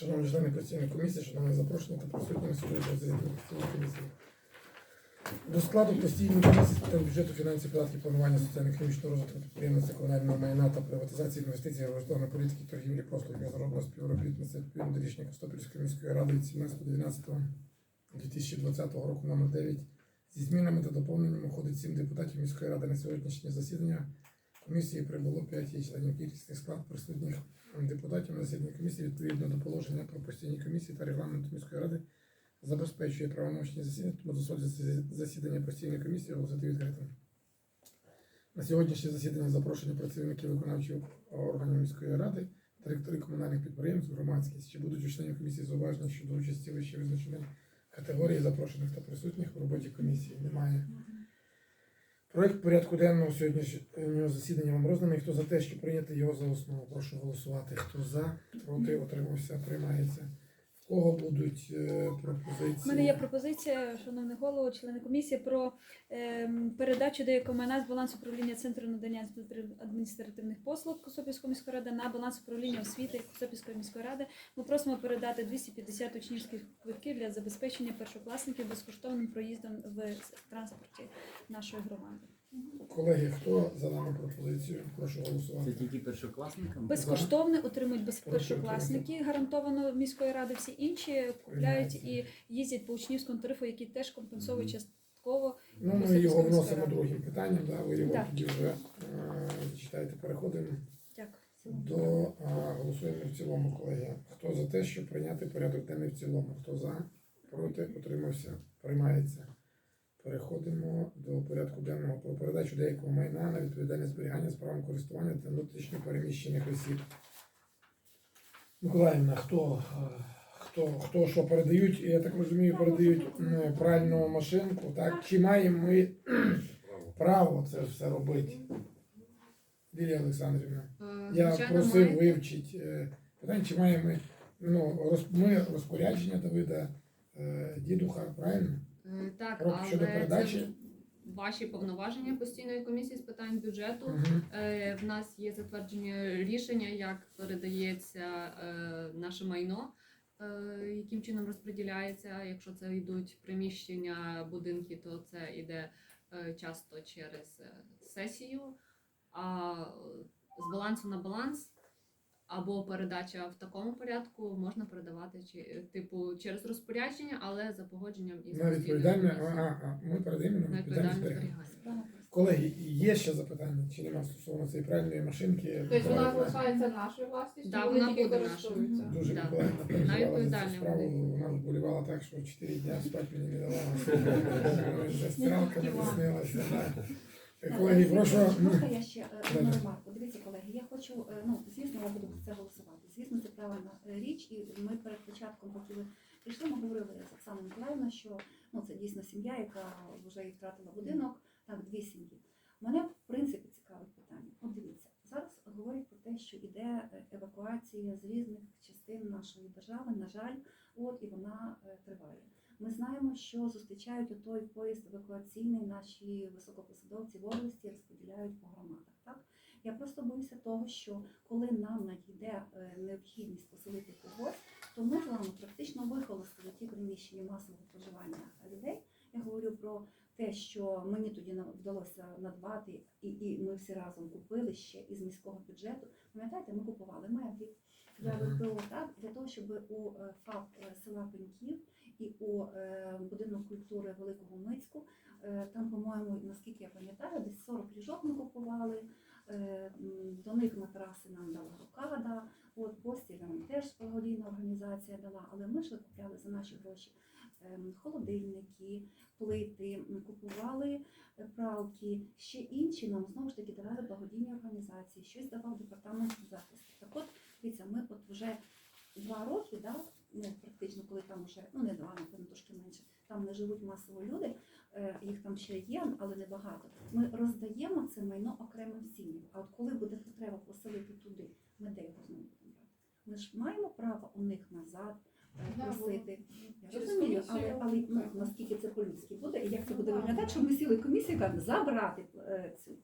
Шановні члени постійної комісії, шановні запрошені та присутні сьогодні постійної комісії. До складу постійної комісії з бюджету, фінансів, податків, планування соціально-економічного розвитку підприємництва, комунального майна та приватизації інвестицій, розвиткової політики, торгівлі, послуг, міжнародного співробітництва відповідно до рішення Костопільської міської ради від 17.12.2020 року номер 9 зі змінами та доповненнями входить 7 депутатів міської ради на сьогоднішнє засідання. Комісії прибуло 5 її членів кількісний склад присутніх депутатів на засіданні комісії відповідно до положення про постійні комісії та регламенту міської ради забезпечує правомочні засідання, тому дозволить засідання постійної комісії оголосити відкритим. На сьогоднішнє засідання запрошені працівники виконавчих органів міської ради, директори комунальних підприємств, громадськість. Чи будуть у членів комісії зауваження щодо участі вище визначеної категорії запрошених та присутніх у роботі комісії? Немає. Проект порядку денного сьогоднішнього засідання вам розданий. Хто за те, що прийняти його за основу, прошу голосувати. Хто за, проти, отримався, приймається. Кого будуть е, пропозиції? У мене є пропозиція, шановний голово, члени комісії, про ем, передачу деякого майна з балансу управління Центру надання адміністративних послуг Косопільської міської ради на баланс управління освіти Косопільської міської ради. Ми просимо передати 250 учнівських квитків для забезпечення першокласників безкоштовним проїздом в транспорті нашої громади. Колеги, хто за дану пропозицію? Прошу Це голосувати. тільки першокласникам? Безкоштовне отримують без- першокласники, гарантовано міської ради. Всі інші купляють і їздять по учнівському тарифу, який теж компенсує Мгм. частково. Ну, ми його вносимо другим питанням, да, ви його тоді вже е, читаєте, переходимо до е, голосуємо в цілому, колеги. Хто за те, щоб прийняти порядок денний в цілому? Хто за, проти, утримався, приймається. Переходимо до порядку денного про передачу деякого майна на відповідальне зберігання з правом користування та внутрішньо переміщених осіб. Миколаївна, хто, е, хто, хто що передають? Я так розумію, передають пральну машинку, так? Чи маємо ми право це все робити? Лілія Олександрівна. Е, Я просив вивчити е, питання, чи маємо ми, ну, ми розпорядження Давида дідуха, правильно? Е, Так, Про- щодо але передачі? це ваші повноваження постійної комісії з питань бюджету. Угу. Е, В нас є затвердження рішення, як передається е, наше майно, е, яким чином розподіляється. Якщо це йдуть приміщення, будинки, то це йде е, часто через е, сесію. А е, з балансу на баланс або передача в такому порядку можна передавати чи е, типу через розпорядження, але за погодженням із На відповідальне, а, комісією. а, ми передаємо на відповідальне зберігання. Колеги, є ще запитання, чи нема стосовно цієї пральної машинки? Тобто вона залишається нашою власністю, Да, вона тільки буде користуються. нашою. Дуже Да. Миколаївна переживала за цю відповідальне справу. Вона вболівала так, що 4 дня спати мені не давала. За стиралками приснилася. Да. Колеги, прошу. Можна я ще е, одну ремарку? Дивіться, колеги, я хочу, е, ну, звісно, я буду за це голосувати. Звісно, це правильна е, річ, і ми перед початком, поки ви прийшли, ми говорили з Оксаною Миколаївною, що ну, це дійсно сім'я, яка вже і втратила будинок, так, дві сім'ї. Мене, в принципі, цікавить питання. От дивіться, зараз говорять про те, що йде е, евакуація з різних частин нашої держави, на жаль, от і вона е, триває. Ми знаємо, що зустрічають у той поїзд евакуаційний наші високопосадовці в області розподіляють по громадах. Так я просто боюся того, що коли нам надійде е, необхідність поселити когось, то ми з вами практично вихолостили ті приміщення масового проживання людей. Я говорю про те, що мені тоді вдалося надбати, і, і ми всі разом купили ще із міського бюджету. Пам'ятаєте, ми купували меблі для. ВПО, так для того, щоб у е, ФАП е, села Пеньків і у е, будинок культури Великого Мицьку. Е, там, по-моєму, наскільки я пам'ятаю, десь 40 ліжок ми купували. Е, до них матраси нам дала рокада. От постіль нам теж благодійна організація дала, але ми ж купляли за наші гроші ем, холодильники, плити, купували пралки. Ще інші нам знову ж таки давали благодійні організації, щось давав департамент захисту. Так от, дивіться, ми от вже два роки, да, ну, практично, коли там вже, ну не два, напевно, трошки менше, там не живуть масово люди, е, їх там ще є, але небагато. Ми роздаємо це майно окремим сім'ям. А от коли буде потреба поселити туди, ми де його знову брати? Ми ж маємо право у них назад е, просити. Я розумію, але, але ну, наскільки це по-людськи буде, і як це буде виглядати, щоб ми сіли комісію забрати е, цю.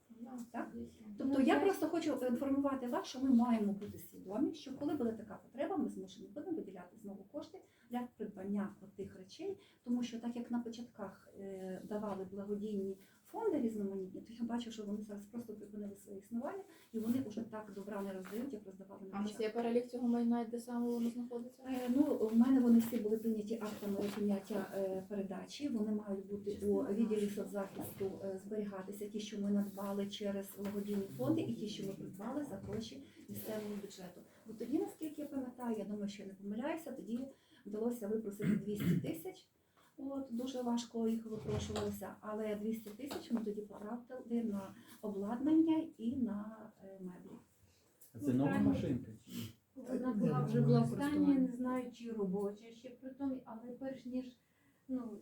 Так? Тобто я просто хочу інформувати вас, що ми маємо бути свідомі, що коли буде така потреба, ми змушені будемо виділяти знову кошти для придбання тих речей, тому що так як на початках е, давали благодійні фонди різноманітні, то я бачу, що вони зараз просто припинили своє існування і вони вже так добра не роздають, як роздавали на А нас є перелік цього майна, де саме воно знаходиться? Е, Ну, в мене вони всі були прийняті актами прийняття е, передачі. Вони мають бути у відділі соцзахисту е, зберігатися, ті, що ми надбали через благодійні фонди, і ті, що ми придбали за гроші місцевого бюджету. Бо тоді, наскільки я пам'ятаю, я думаю, що я не помиляюся, тоді вдалося випросити 200 тисяч. От дуже важко їх випрошувалося, але 200 тисяч ми тоді потратили на обладнання і на е, меблі. А це нова машинка? Вона була вже в вона не знаю, чи робоча ще при тому, але перш ніж ну,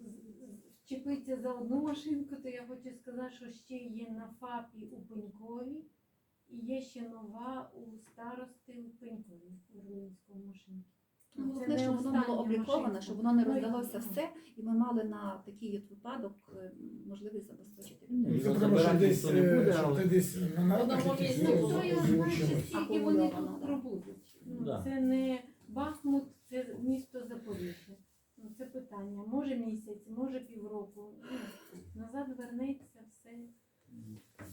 вчепитися за одну машинку, то я хочу сказати, що ще є на ФАПі у Пенькові і є ще нова у старости у Пенькові, у Румунському машинці. Ну, Головне, не щоб воно було обліковане, щоб воно не роздалося все, і ми мали на такий от випадок е, можливість забезпечити Ні, людей. Це треба, щоб забирати десь, ніхто не е, щоб але- ти десь на нарадах якісь. Ну, то я знаю, озвучив. скільки вони тут пробудуть. Ну, Да. Це не Бахмут, це місто Запоріжжя. Ну, це питання. Може місяць, може півроку. Ну, назад вернеться все.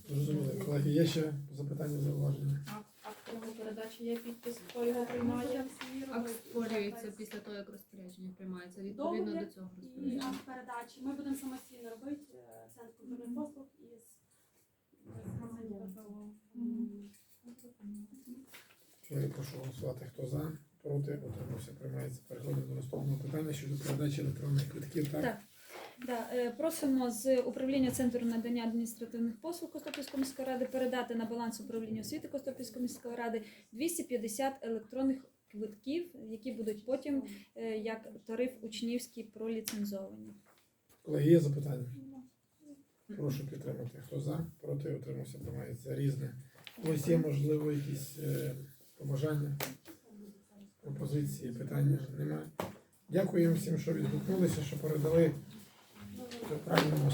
Зрозуміло. Колеги, є ще запитання, зауваження? А є підпис, хто його приймає? Акт створюється після того, як розпорядження приймається відповідно до цього і розпорядження. акт передачі. Ми будемо самостійно робити е, центр культурних послуг із Я прошу голосувати. Хто за, проти, утримався, приймається. Переходимо до наступного питання щодо передачі електронних квитків. Так, Так. Да, е, просимо з управління центру надання адміністративних послуг Костопільської міської ради передати на баланс управління освіти Костопільської міської ради 250 електронних квитків, які будуть потім е, як тариф учнівський проліцензовані. колеги, є запитання? Прошу підтримати. Хто за, проти, утримався, приймається. Різне. Ось є, можливо, якісь е, побажання, пропозиції, питання немає. Дякую всім, що відгукнулися, що передали цю правильну